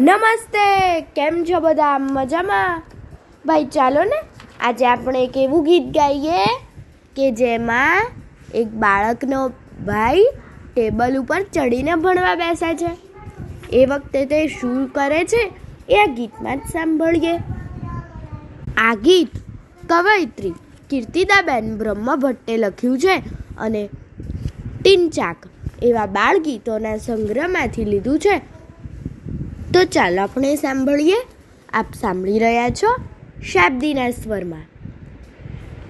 નમસ્તે, કેમ છો બધા? મજામાં? ભાઈ, ચાલો ને. આજે આપણે એક એવું ગીત ગાઈએ કે જેમાં એક બાળકનો ભાઈ ટેબલ ઉપર ચડીને ભણવા બેસે છે. એ વખતે તે શું કરે છે એ આ ગીતમાં જ સાંભળીએ. આ ગીત કવયત્રી કીર્તિદાબેન બ્રહ્મ ભટ્ટે લખ્યું છે અને ટીનચાક એવા બાળ ગીતોના સંગ્રહમાંથી લીધું છે. તો ચાલો આપણે સાંભળીએ. આપ સાંભળી રહ્યા છો શાબ્દીના સ્વરમાં.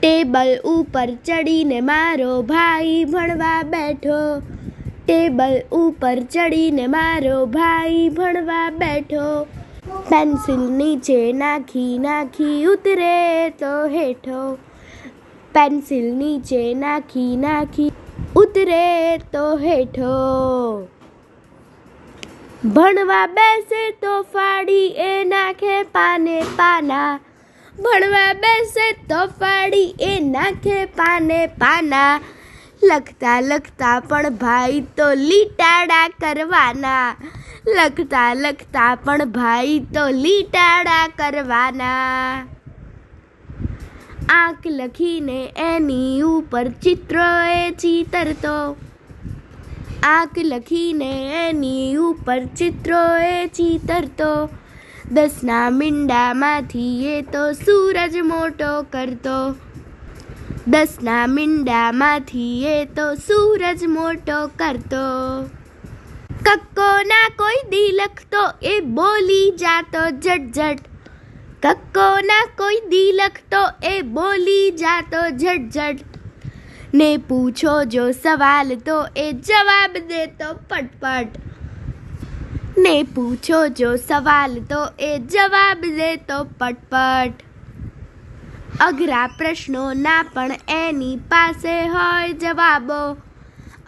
ટેબલ ઉપર ચડીને મારો ભાઈ ભણવા બેઠો. ટેબલ ઉપર ચડીને મારો ભાઈ ભણવા બેઠો. પેન્સિલ નીચે નાખી નાખી ઉતરે તો હેઠો. પેન્સિલ નીચે નાખી નાખી ઉતરે તો હેઠો. ભણવા બેસે તો ફાડી એ નાખે પાને પાના. ભણવા બેસે તો ફાડી એ નાખે પાને પાના. લખતા લખતા પણ ભાઈ તો લીટાડા કરવાના. લખતા લખતા પણ ભાઈ તો લીટાડા કરવાના. આંખ લખીને એની ઉપર ચિત્રો એ ચિતરતો. આંખ લખીને એની ઉપર ચિત્રો એ ચિતરતો. દસના મીંડામાંથી એ તો સૂરજ મોટો કરતો. દસના મીંડામાંથી એ તો સૂરજ મોટો કરતો. કક્કો ના કોઈ દી લખતો એ બોલી જાતો જટ કક્કો ના કોઈ દી લખતો એ બોલી જાતો જટ ને પૂછો જો સવાલ તો એ જવાબ દેતો પટપટ. ને પૂછો જો સવાલ તો એ જવાબ દેતો પટપટ. અઘરા પ્રશ્નો ના પણ એની પાસે હોય જવાબો.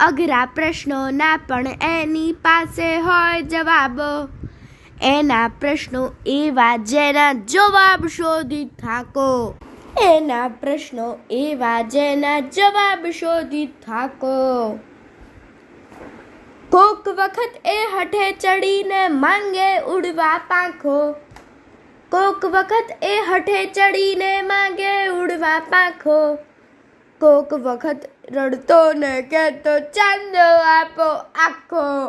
અઘરા પ્રશ્નો ના પણ એની પાસે હોય જવાબો. એના પ્રશ્નો એવા જેના જવાબ શોધી થાકો. એના પ્રશ્નો, એવા જેના જવાબ શોધી થાકો. કોક વખત એ હઠે ચડીને માંગે ઉડવા પાંખો. કોક વખત એ હઠે ચડીને માંગે ઉડવા પાંખો. કોક વખત રડતો ને કહેતો, ચાંદો આપો આખો.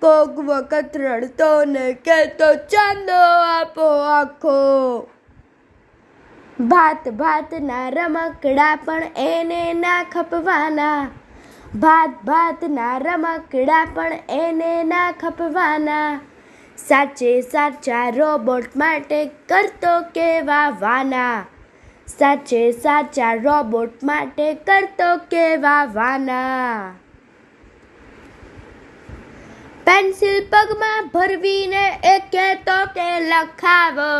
કોક વખત રડતો ને કહેતો, ચાંદો આપો આખો. ભાત ભાતના રમકડા પણ એને ના ખપવાના. ભાત ભાતના રમકડા પણ એને ના ખપવાના. સાચે સાચા રોબોટ માટે કરતો કેવા વાના સાચે સાચા રોબોટ માટે કરતો કેવા વાના પેન્સિલ પગમાં ભરવીને એ કહેતો કે લખાવો.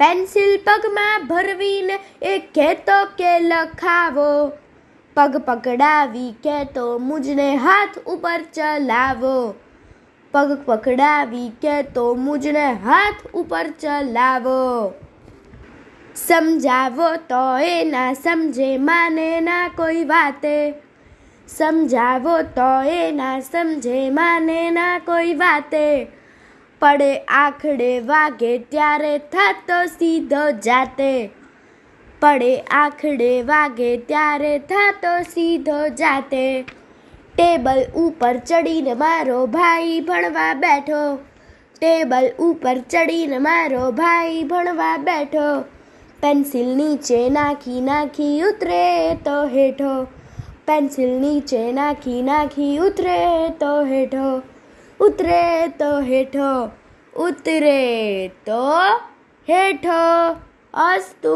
પેન્સિલ પગમાં ભરવીને એ કહેતો કે લખાવો પગ પકડાવી કહેતો મુજને હાથ ઉપર ચલાવો પગ પકડાવી કહેતો મુજને હાથ ઉપર ચલાવો સમજાવો તો એ ના સમજે માને ના કોઈ વાતે સમજાવો તો એ ના સમજે માને ના કોઈ વાતે પડે, આખડે વાગે ત્યારે થતો સીધો જાતે. પડે, આખડે વાગે ત્યારે થતો સીધો જાતે. ટેબલ ઉપર ચડીને મારો ભાઈ ભણવા બેઠો. ટેબલ ઉપર ચડીને મારો ભાઈ ભણવા બેઠો. પેન્સિલ નીચે નાખી નાખી ઉતરે તો હેઠો. પેન્સિલ નીચે નાખી નાખી ઉતરે તો હેઠો. ઉતરે તો હેઠો ઉતરે તો હેઠો અસ્તુ